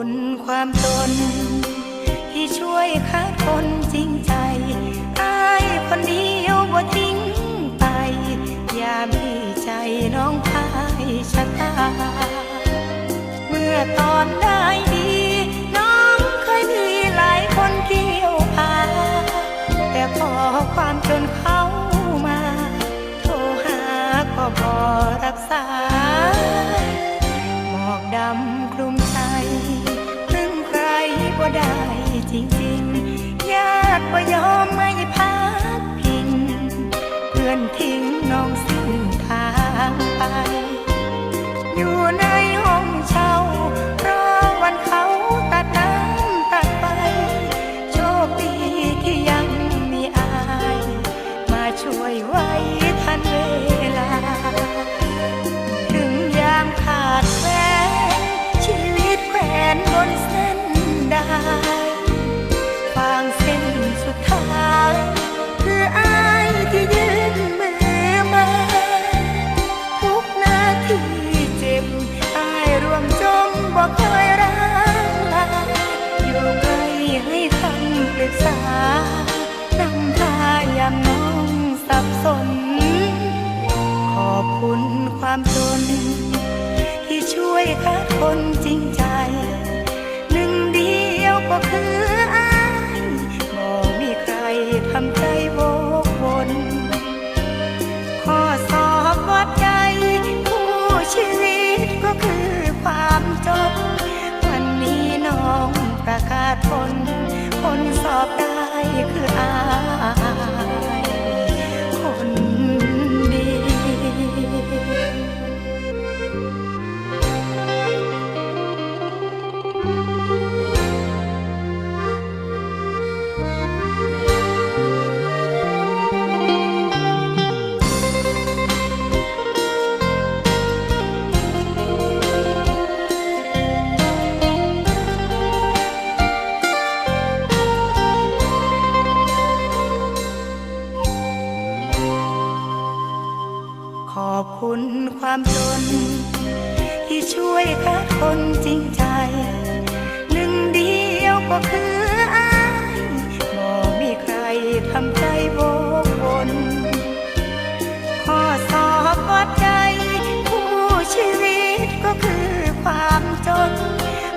ความจน ที่ช่วยคัดคนจริงใจอายคนเดียวบ่ทิ้งไป ยามที่ใจน้องพายชะตาเมื่อตอนได้ดี น้องเคยมีหลายคนเกี่ยวพา แต่พอความจนเข้ามา โทรหาก็บอรับสายหมอกดำคลุมใจ ได้จริงๆญาติก็ยอมไม่พักพิงเพื่อนทิ้งน้องสิ้นทางไป อยู่ในห้อง ปรึกษานำพายามน้องสับสน ขอบคุณความจน ที่ช่วยคัดคนจริงใจ หนึ่งเดียวก็คือ อบคุณความจน ที่ช่วยคัดคนจริงใจ หนึ่งเดียวก็คืออายมอมีใครทำใจโบคนข้อสอบวัดใจ ผู้ชีวิตก็คือความจน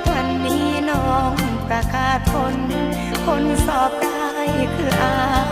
วันนี้น้องประกาศผนคนสอบได้คืออาย